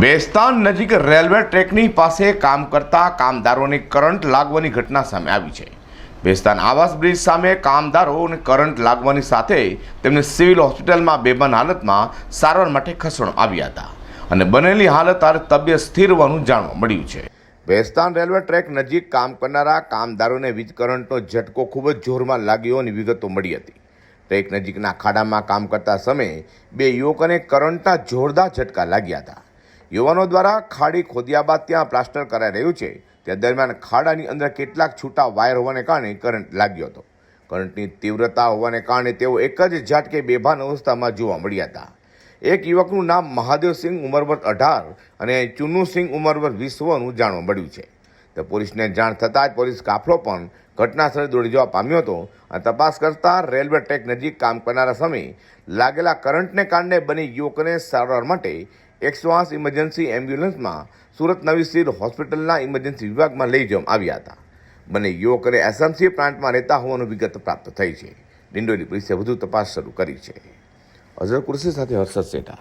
બેસ્તાન નજીક રેલવે ટ્રેકની પાસે કામ કરતા કામદારોને કરંટ લાગવાની ઘટના સામે આવી છે. બેસ્તાન આવાસ બ્રિજ સામે કામદારોને કરંટ લાગવાની સાથે તેમને સિવિલ હોસ્પિટલમાં બેભાન હાલતમાં સારવાર માટે ખસેડવામાં આવ્યા હતા. અને બનેલી હાલત હારે તબિયત સ્થિર હોવાનું જાણવા મળ્યું છે. બેસ્તાન રેલવે ટ્રેક નજીક કામ કરનારા કામદારોને વીજ કરંટનો ઝટકો ખૂબ જ જોરમાં લાગ્યો હોવાની વિગતો મળી હતી. ટ્રેક નજીકના ખાડામાં કામ કરતા સમયે બે યુવકોને કરંટના જોરદાર ઝટકા લાગ્યા હતા. યુવાનો દ્વારા ખાડી ખોદ્યા બાદ ત્યાં પ્લાસ્ટર કરાઈ રહ્યું છે. તે દરમિયાન ખાડાની અંદર કેટલાક છૂટા વાયર હોવાને કારણે કરંટ લાગ્યો હતો. કરંટની તીવ્રતા હોવાને કારણે તેઓ એક જ ઝાટકે બેભાન અવસ્થામાં જોવા મળ્યા હતા. એક યુવકનું નામ મહાદેવસિંહ ઉંમર વર્ષ અઢાર અને ચુન્નુસિંહ ઉંમર વર્ષ વીસ હોવાનું જાણવા મળ્યું છે. તો પોલીસને જાણ થતાં જ પોલીસ કાફલો પણ ઘટના સ્થળે દોડી જવા પામ્યો હતો. અને તપાસ કરતા રેલવે ટ્રેક નજીક કામ કરનારા સમયે લાગેલા કરંટને કારણે બની યુવકોને સારવાર માટે એકસો આઠ ઇમરજન્સી એમ્બ્યુલન્સમાં સુરત નવી સિવિલ હોસ્પિટલના ઇમરજન્સી વિભાગમાં લઈ જવામાં આવ્યા હતા. બંને યુવકોને એસએમસી પ્લાન્ટમાં રહેતા હોવાનું વિગત પ્રાપ્ત થઈ છે. ડિંડોલી પોલીસે વધુ તપાસ શરૂ કરી છે. અઝર કુરશી સાથે હર્ષદ સેઠા.